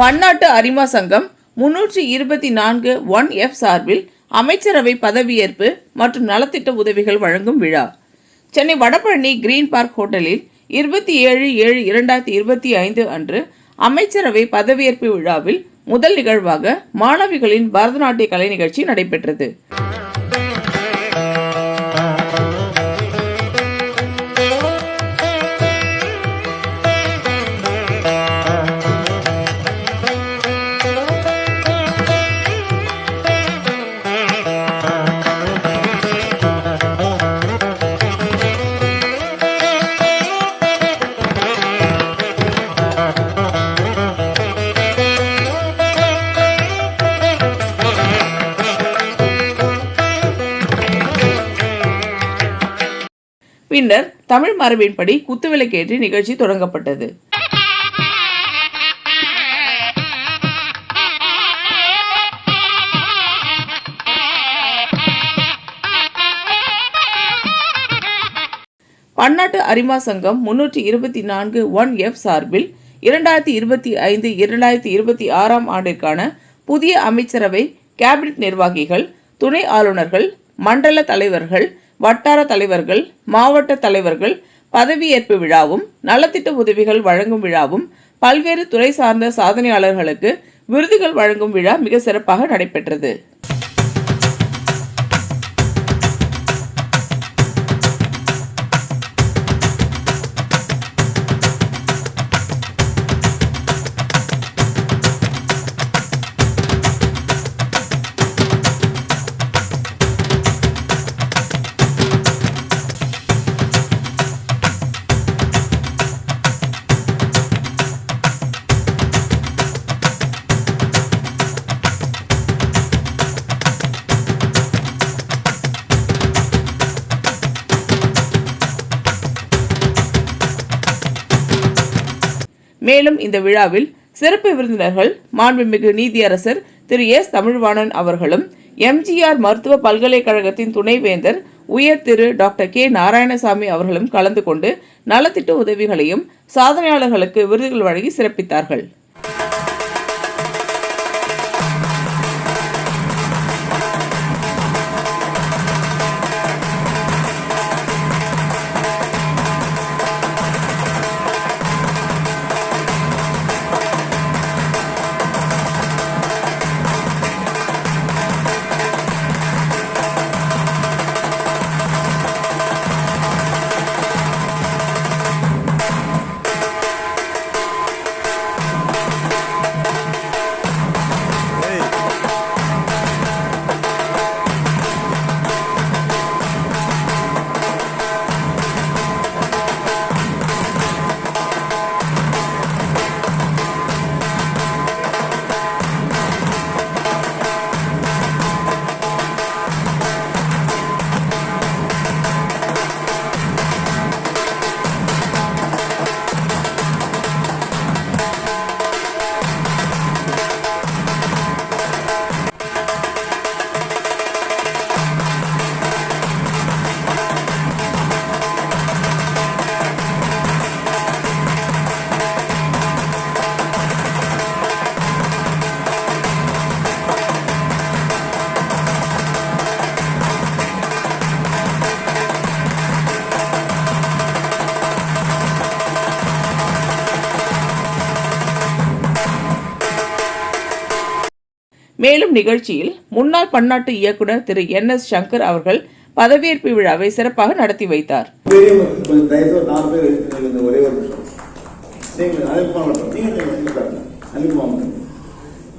பன்னாட்டு அரிமா சங்கம் முன்னூற்றி இருபத்தி நான்கு ஒன் எஃப் சார்பில் அமைச்சரவை பதவியேற்பு மற்றும் நலத்திட்ட உதவிகள் வழங்கும் விழா. சென்னை வடபழனி கிரீன் பார்க் ஹோட்டலில் இருபத்தி ஏழு ஏழு இரண்டாயிரத்தி இருபத்தி ஐந்து அன்று அமைச்சரவை பதவியேற்பு விழாவில் முதல் நிகழ்வாக மாணவிகளின் பரதநாட்டிய கலை நிகழ்ச்சி நடைபெற்றது. பின்னர் தமிழ் மரபின்படி குத்துவிளக்கேற்றி நிகழ்ச்சி தொடங்கப்பட்டது. பன்னாட்டு அரிமா சங்கம் முன்னூற்றி இருபத்தி நான்கு ஒன் எஃப் சார்பில் இரண்டாயிரத்தி இருபத்தி ஐந்து இரண்டாயிரத்தி இருபத்தி ஆறாம் ஆண்டிற்கான புதிய அமைச்சரவை கேபினெட் நிர்வாகிகள் துணை ஆளுநர்கள் மண்டல தலைவர்கள் வட்டார தலைவர்கள் மாவட்ட தலைவர்கள் பதவியேற்பு விழாவும் நலத்திட்ட உதவிகள் வழங்கும் விழாவும் பல்வேறு துறை சார்ந்த சாதனையாளர்களுக்கு விருதுகள் வழங்கும் விழா மிக சிறப்பாக நடைபெற்றது. மேலும் இந்த விழாவில் சிறப்பு விருந்தினர்கள் மாண்புமிகு நீதியரசர் திரு எஸ். தமிழ்வாணன் அவர்களும் எம்ஜிஆர் மருத்துவ பல்கலைக்கழகத்தின் துணைவேந்தர் உயர் திரு டாக்டர் கே. நாராயணசாமி அவர்களும் கலந்து கொண்டு நலத்திட்ட உதவிகளையும் சாதனையாளர்களுக்கு விருதுகள் வழங்கி சிறப்பித்தார்கள். மேலும் நிகழ்ச்சியில் முன்னாள் பன்னாட்டு இயக்குனர் திரு என் எஸ் சங்கர் அவர்கள் பதவியேற்பு விழாவை சிறப்பாக நடத்தி வைத்தார்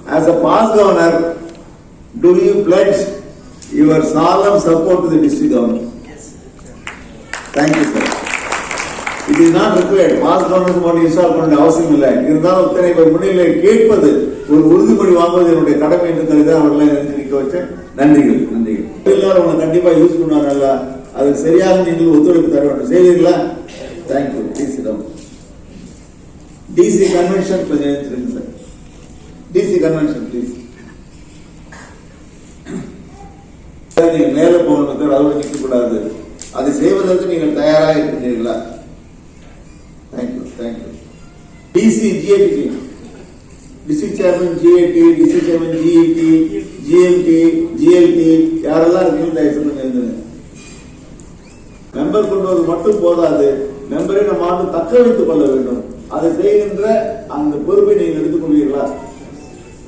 As a past governor, do you pledge your solemn support to the district government? Yes. Thank you, sir. It is not required. Past governors மட்டும் இன்ஸ்டால் பண்ண வேண்டிய அவசியம் இல்லை. இருந்தாலும் இத்தனை பேர் முன்னிலை கேட்பது ஒரு உறுதிமொழி வாங்குவது என்னுடைய கடமை என்று கருதி அவர்களை நினைத்து நிற்க வச்சேன். நன்றிகள் நன்றிகள். எல்லாரும் உங்களை கண்டிப்பா யூஸ் பண்ணுவாங்கல்ல. அது சரியாக நீங்கள் ஒத்துழைப்பு தர வேண்டும். செய்வீர்களா? Thank you D C D C convention கொஞ்சம் sir. D C convention please நீங்கள் நேரில் போகணும் சார் அதோடு நிற்க அதை செய்வதற்கு நீங்கள் தயாராக இருக்கின்றீர்களா thank you thank you D C G A T C district chairman G A T D C chairman G E T G M T G L T யாரெல்லாம் இருக்குன்னு தயவு சொல்லுங்க எழுந்துங்க மெம்பர் கொண்டு மட்டும் போதாது மெம்பரை நம்ம ஆண்டு தக்க வைத்துக் கொள்ள வேண்டும். அதை செய்கின்ற அந்த பொறுப்பை நீங்கள் எடுத்துக்கொள்வீர்களா?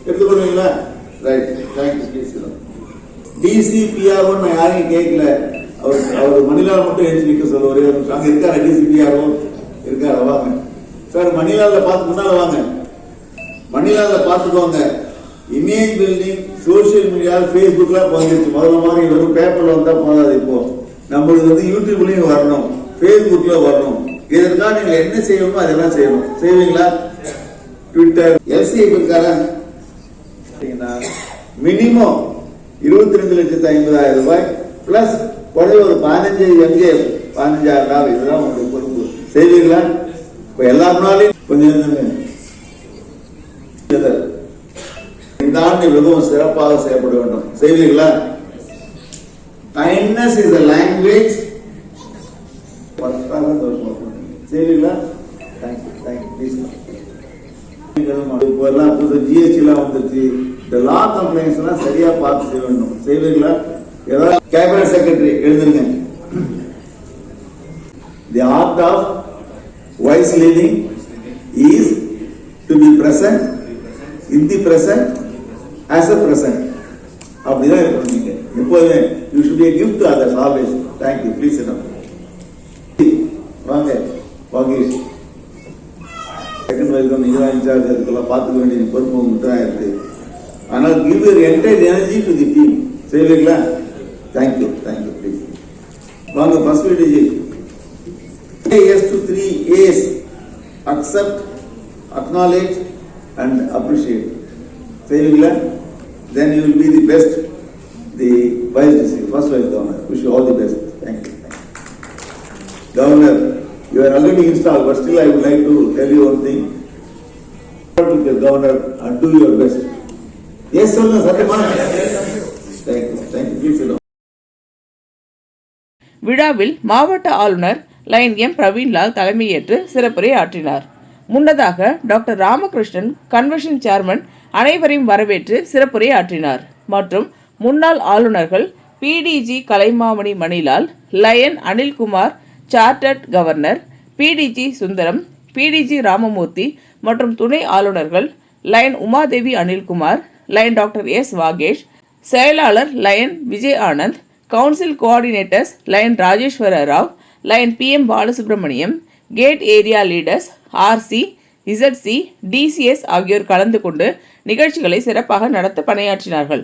எடுத்துக்கொள்வீங்களா? Right thank you please D C P R O நான் யாரையும் கேட்கல அவர் அவர் மணிலால் மட்டும் எழுதி நிற்க சொல்ல ஒரே ஒரு நிமிஷம். அங்க இருக்காரா? டிசிபிஆர்ஓ வாங்க. சார் மணிலால பார்த்து முன்னால வாங்க. மணிலால பார்த்துக்கோங்க இமேஜ் பில்டிங் சோசியல் மீடியாவில் ஃபேஸ்புக்கில் வந்துருச்சு. முதல்ல மாதிரி வெறும் பேப்பரில் வந்தால் போதாது இப்போ. நம்மளுக்கு வந்து யூடியூப்லேயும் வரணும். ஃபேஸ்புக்கில் வரணும். இதற்காக நீங்கள் என்ன செய்யணுமோ அதெல்லாம் செய்யணும். செய்வீங்களா? ட்விட்டர் எல்சி இருக்காரா மினிமம் இருபத்தி ரெண்டு லட்சத்து ஐம்பதாயிரம் ரூபாய் பிளஸ் குறைய ஒரு பதினஞ்சு எங்கே பதினஞ்சாயிரம் நாள். இதுதான் உங்களுக்கு பொறுப்பு. செய்வீங்களா? இப்ப எல்லா நாளையும் கொஞ்சம் இந்த ஆண்டு மிகவும் சிறப்பாக செயல்பட வேண்டும். செய்வீங்களா கைண்ட்னஸ் இஸ் a லாங்குவேஜ் செய்வீங்களா thank you thank you please இப்போ எல்லாம் புது ஜிஎஸ்டி எல்லாம் வந்துருச்சு. இந்த லா கம்ப்ளைண்ட்ஸ் எல்லாம் சரியா பார்த்து செய்ய வேண்டும். செய்வீங்களா ஏதாவது கேபினட் செக்ரட்டரி எழுதுங்க the art of wise leading is to be present in the present as a present அப்படிதான் இருக்கணும் நீங்க எப்போதுமே you should be give to others always thank you please வாங்க வாங்கேஷ் செகண்ட் வரைக்கும் நீங்க தான் இன்சார்ஜ் இருக்கலாம் பார்த்துக்க வேண்டிய பொறுப்பு உங்கள்கிட்ட தான் இருக்கு. ஆனால் give your entire energy to the team செய்வீங்களா thank you thank you please வாங்க first V D G S to three A's accept acknowledge and appreciate செய்வீங்களா then you will be the best the vice district first vice governor wish all the best thank you Governor, you are already installed, but still I would like to tell you one thing. Work with your governor and do your best. Yes, sir, Satyama? Thank you, thank you, please sit down. விழாவில் மாவட்ட ஆளுநர் line M Praveenlal தலைமையேற்று சிறப்புரை ஆற்றினார். முன்னதாக doctor Ramakrishnan convention chairman அனைவரையும் வரவேற்று சிறப்புரை ஆற்றினார். மற்றும் முன்னாள் ஆளுநர்கள் P D G Kalaimamani Manilal lion Anilkumar chartered governor P D G Sundaram P D G Ramamurthy மற்றும் துணை ஆளுநர்கள் lion Umadevi Anilkumar lion doctor S Vagesh செயலாளர் lion Vijay Anand council coordinators lion Rajeswara Rao lion P M Balasubramaniam GAT area leaders R C Z C D C S ஆகியோர் கலந்து கொண்டு நிகழ்ச்சிகளை சிறப்பாக நடத்த பணியாற்றினார்கள்.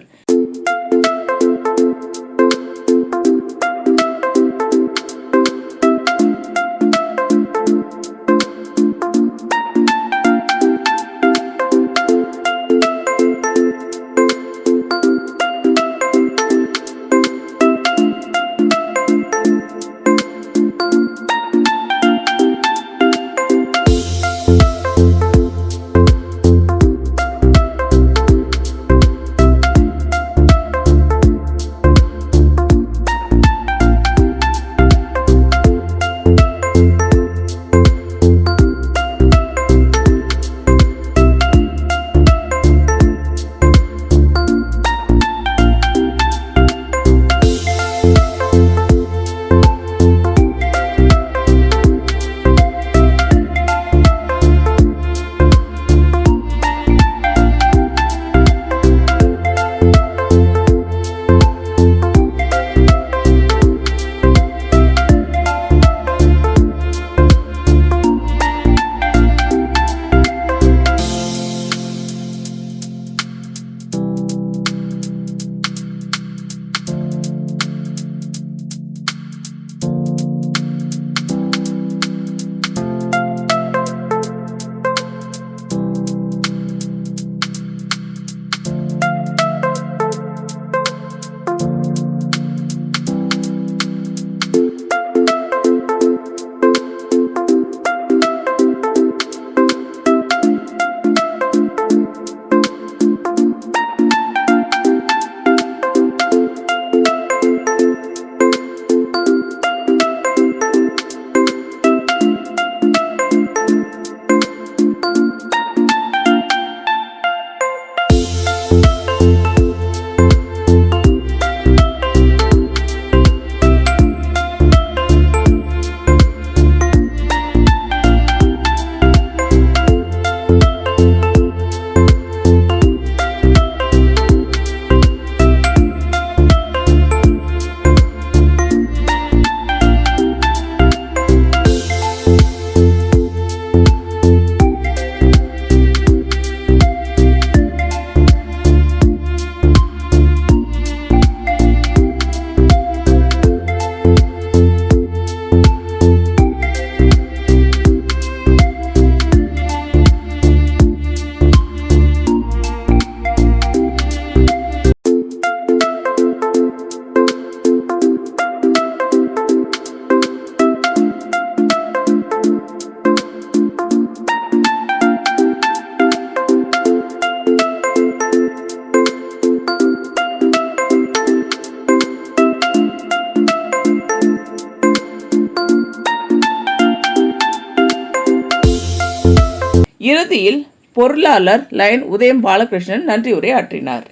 பொருளாளர் லைன் உதயம் பாலகிருஷ்ணன் நன்றி உரையாற்றினார்.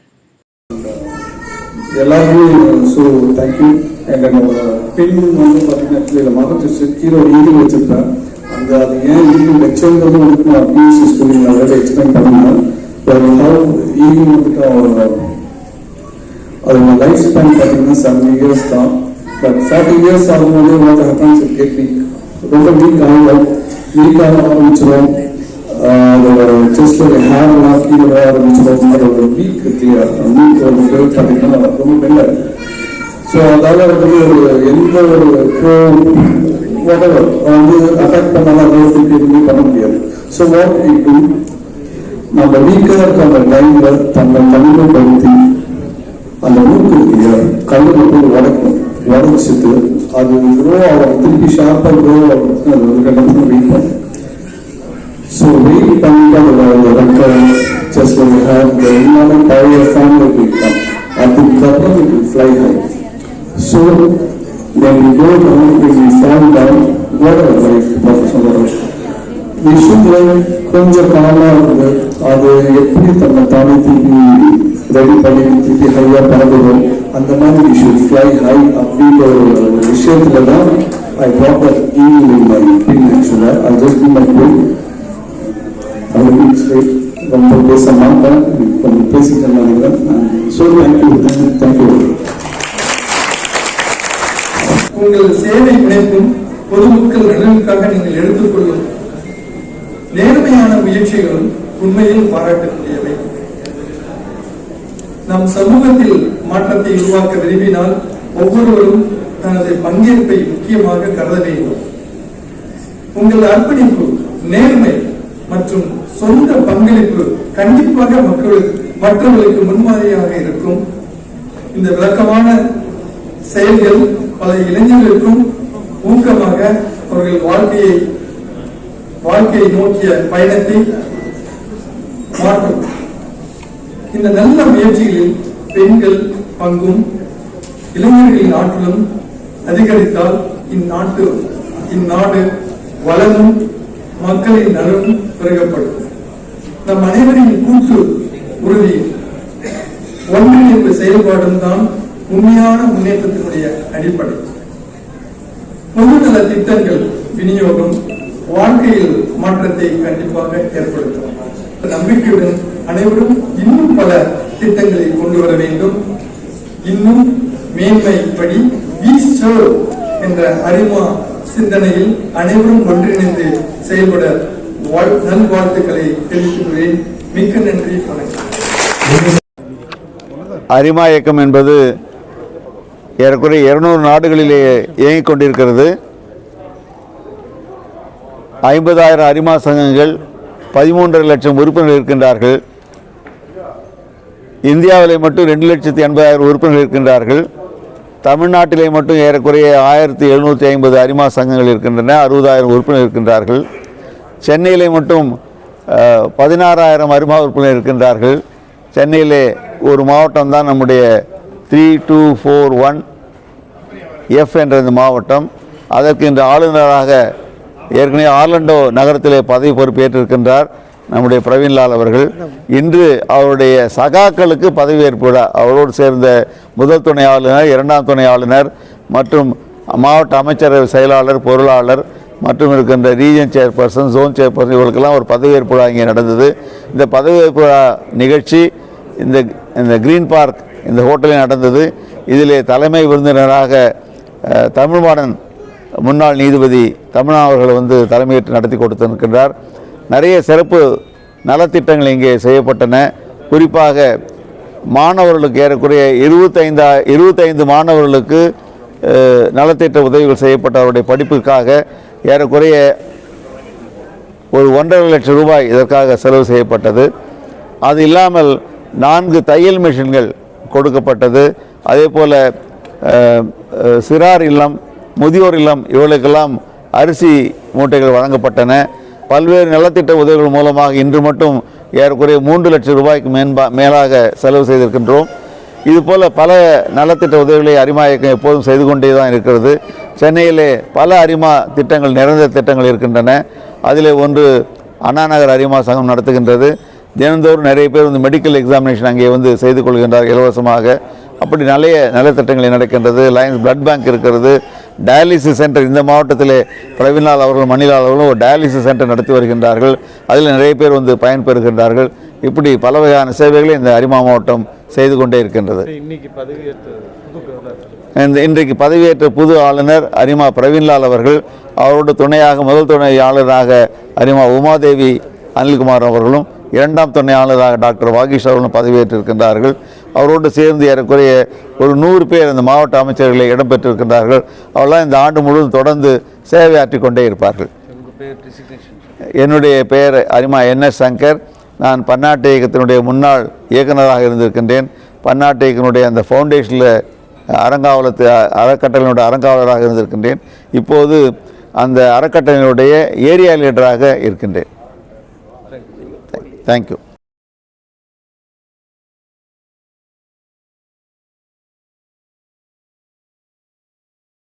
எல்லாருமே ஸோ தேங்க்யூ அண்ட் என்னோட பெண் வந்து பார்த்தீங்கன்னா இதில் மகத்து கீழே ஒரு ஈடு வச்சிருப்பேன். அந்த அது ஏன் ஈடு வச்சிருந்தது வந்துட்டு நான் பிஎஸ்சி ஸ்கூலிங் ஆல்ரெடி எக்ஸ்பிளைன் பண்ணிருந்தேன் ஈடு வந்துட்டு அவரோட அதோட லைஃப் ஸ்பேன் பார்த்தீங்கன்னா செவன் இயர்ஸ் தான். பட் ஃபார்ட்டி இயர்ஸ் ஆகும்போது what happens it get weak ரொம்ப வீக் ஆகும். வீக் ஆக ஆரம்பிச்சிடும் அதோட செஸ்ட்ல ஹேர் எல்லாம் கீழே வர ஆரம்பிச்சிடும் அதோட வீக் இல்லையா வீக் ஒரு ஹெல்த் பார்த்தீங்கன்னா ரொம்ப மெல்ல ஸோ அதால வந்து ஒரு எந்த ஒரு ப்ரோ வந்து அட்டாக் பண்ணாலும் அதை எதுவுமே பண்ண முடியாது ஸோ வாட் இட் நம்ம வீக்காக இருக்க அந்த டைம்ல தன்னை தனிமைப்படுத்தி அந்த மூக்கு இல்லையா கல்லுல போய் உடைக்கும் உடைச்சிட்டு அது க்ரோ ஆகும் திருப்பி ஷார்ப்பாக க்ரோ ஆகும் அது ஒரு ரெண்டு வெயிட் பண்ணும் So we become the vector just when we so wait பண்ணிட்டு அதோட ரெக்க செஸ்ட் ஹேவ் எல்லாமே At the couple அதுக்கப்புறம் இது fly high. So when we go down, when we fall down, what are Professor professional we should learn கொஞ்சம் காலமாக இருந்து அது எப்படி தன்னை தானே திருப்பி ரெடி பண்ணி திருப்பி ஹையாக பறந்துடும் அந்த மாதிரி we should fly high அப்படின்ற ஒரு விஷயத்துல தான் ஐ ப்ராப்பர் ஈவினிங் மை பின் ஆக்சுவலாக அது actually. I'll just ரொம்ப பேச மாட்டேன் கொஞ்சம் பேசிட்டேன் நினைக்கிறேன் ஸோ தேங்க்யூ தேங்க்யூ உங்கள் சேவை முனைப்பும் பொதுமக்கள் நலனுக்காக நீங்கள் எடுத்துக்கொள்ளும் நேர்மையான முயற்சிகளும் உண்மையில் பாராட்டக்கூடியவை. நம் சமூகத்தில் மாற்றத்தை உருவாக்க விரும்பினால் ஒவ்வொருவரும் தனது பங்கேற்பை முக்கியமாக கருத வேண்டும். உங்கள் அர்ப்பணிப்பு நேர்மை மற்றும் சொந்த பங்களிப்பு கண்டிப்பாக மக்களுக்கு மற்றவர்களுக்கு முன்மாதிரியாக இருக்கும். இந்த விளக்கமான செயல்கள் பல இளைஞர்களுக்கும் ஊக்கமாக அவர்கள் வாழ்க்கையை வாழ்க்கையை நோக்கிய பயணத்தை மாற்றும். இந்த நல்ல முயற்சிகளில் பெண்கள் பங்கும் இளைஞர்களின் ஆற்றலும் அதிகரித்தால் இந்நாட்டு இந்நாடு வளமும் மக்களின் நலனும் பிறகப்படும் நம் அனைவரின் கூட்டு உறுதி. ஒன்றிணைப்பு செயல்பாடும் தான் உண்மையான முன்னேற்றத்தினுடைய அடிப்படை. பொதுநல திட்டங்கள் விநியோகம் வாழ்க்கையில் மாற்றத்தை கண்டிப்பாக ஏற்படுத்தும். நம்பிக்கையுடன் அனைவரும் இன்னும் பல திட்டங்களை கொண்டு வர வேண்டும். இன்னும் மேன்மைப்படி என்ற அரிமா சிந்தனையில் அனைவரும் ஒன்றிணைந்து செயல்பட நல்வாழ்த்துக்களை மிக்க நன்றி வணக்கம். அரிமா இயக்கம் என்பது ஏறக்குறைய இருநூறு நாடுகளிலே இயங்கிக் கொண்டிருக்கிறது. ஐம்பதாயிரம் அரிமா சங்கங்கள் பதிமூன்றரை லட்சம் உறுப்பினர்கள் இருக்கின்றார்கள். இந்தியாவிலே மட்டும் ரெண்டு லட்சத்தி எண்பதாயிரம் உறுப்பினர்கள் இருக்கின்றார்கள். தமிழ்நாட்டிலே மட்டும் ஏறக்குறைய ஆயிரத்தி எழுநூற்றி ஐம்பது அரிமா சங்கங்கள் இருக்கின்றன அறுபதாயிரம் உறுப்பினர் இருக்கின்றார்கள். சென்னையிலே மட்டும் பதினாறாயிரம் அரிமா உறுப்பினர் இருக்கின்றார்கள். சென்னையிலே ஒரு மாவட்டம் தான் நம்முடைய three two four one F என்ற இந்த மாவட்டம். அதற்கு இன்று ஆளுநராக ஏற்கனவே ஆர்லண்டோ நகரத்திலே பதவி பொறுப்பேற்றிருக்கின்றார் நம்முடைய பிரவீன்லால் அவர்கள். இன்று அவருடைய சகாக்களுக்கு பதவியேற்பு விழா அவரோடு சேர்ந்த முதல் துணை ஆளுநர் இரண்டாம் துணை ஆளுநர் மற்றும் மாவட்ட அமைச்சரவை செயலாளர் பொருளாளர் மற்றும் இருக்கின்ற ரீஜன் சேர்பர்சன் ஜோன் சேர்பர்சன் இவர்களுக்கெல்லாம் ஒரு பதவியேற்பு விழா இங்கே நடந்தது. இந்த பதவியேற்பு விழா நிகழ்ச்சி இந்த இந்த கிரீன் பார்க் இந்த ஹோட்டலில் நடந்தது. இதிலே தலைமை விருந்தினராக தமிழ்மாடன் தமிழ் முன்னாள் நீதிபதி தமிழா அவர்கள் வந்து தலைமையேற்று நடத்தி கொடுத்திருக்கின்றார். நிறைய சிறப்பு நலத்திட்டங்கள் இங்கே செய்யப்பட்டன. குறிப்பாக மாணவர்களுக்கு ஏறக்குறைய இருபத்தைந்தா இருபத்தைந்து மாணவர்களுக்கு நலத்திட்ட உதவிகள் செய்யப்பட்ட அவருடைய படிப்புக்காக ஏறக்குறைய ஒரு ஒன்றரை லட்சம் ரூபாய் இதற்காக செலவு செய்யப்பட்டது. அது இல்லாமல் நான்கு தையல் மிஷின்கள் கொடுக்கப்பட்டது. அதே போல் சிறார் இல்லம் முதியோர் இல்லம் இவர்களுக்கெல்லாம் அரிசி மூட்டைகள் வழங்கப்பட்டன. பல்வேறு நலத்திட்ட உதவிகள் மூலமாக இன்று மட்டும் ஏறக்குறைய மூன்று லட்சம் ரூபாய்க்கு மேன்பா மேலாக செலவு செய்திருக்கின்றோம். இதுபோல் பல நலத்திட்ட உதவிகளை அரிமா இயக்கம் எப்போதும் செய்து கொண்டே தான் இருக்கிறது. சென்னையிலே பல அரிமா திட்டங்கள் நிறைந்த திட்டங்கள் இருக்கின்றன. அதில் ஒன்று அண்ணா நகர் அரிமா சங்கம் நடத்துகின்றது. தினந்தோறும் நிறைய பேர் வந்து மெடிக்கல் எக்ஸாமினேஷன் அங்கே வந்து செய்து கொள்கின்றார் இலவசமாக. அப்படி நிறைய நலத்திட்டங்களை நடக்கின்றது. லயன்ஸ் பிளட் பேங்க் இருக்கிறது. டயாலிசிஸ் சென்டர் இந்த மாவட்டத்தில் பிரவீன்லால் அவர்களும் மணிலால் அவர்களும் ஒரு டயாலிசிஸ் சென்டர் நடத்தி வருகின்றார்கள். அதில் நிறைய பேர் வந்து பயன்பெறுகின்றார்கள். இப்படி பல வகையான சேவைகளை இந்த அரிமா மாவட்டம் செய்து கொண்டே இருக்கின்றது. இந்த இன்றைக்கு பதவியேற்ற புது ஆளுநர் அரிமா பிரவீன்லால் அவர்கள் அவரோடு துணையாக முதல் துணையாளராக அரிமா உமாதேவி அனில்குமார் அவர்களும் இரண்டாம் துணையாளராக டாக்டர் வாகீஷ் அவர்களும் பதவியேற்றிருக்கின்றார்கள். அவரோடு சேர்ந்து ஏறக்குறைய ஒரு நூறு பேர் இந்த மாவட்ட அமைச்சர்களை இடம்பெற்றிருக்கின்றார்கள். அவரெல்லாம் இந்த ஆண்டு முழுவதும் தொடர்ந்து சேவையாற்றிக் கொண்டே இருப்பார்கள். என்னுடைய பெயர் அரிமா என்எஸ் சங்கர். நான் பன்னாட்டு இயக்கத்தினுடைய முன்னாள் இயக்குனராக இருந்திருக்கின்றேன். பன்னாட்டு இயக்கத்தினுடைய அந்த ஃபவுண்டேஷனில் அறங்காவலத்து அறக்கட்டளையினுடைய அறங்காவலராக இருந்திருக்கின்றேன். இப்போது அந்த அறக்கட்டளையினுடைய ஏரியா லீடராக இருக்கின்றேன். தேங்க்யூ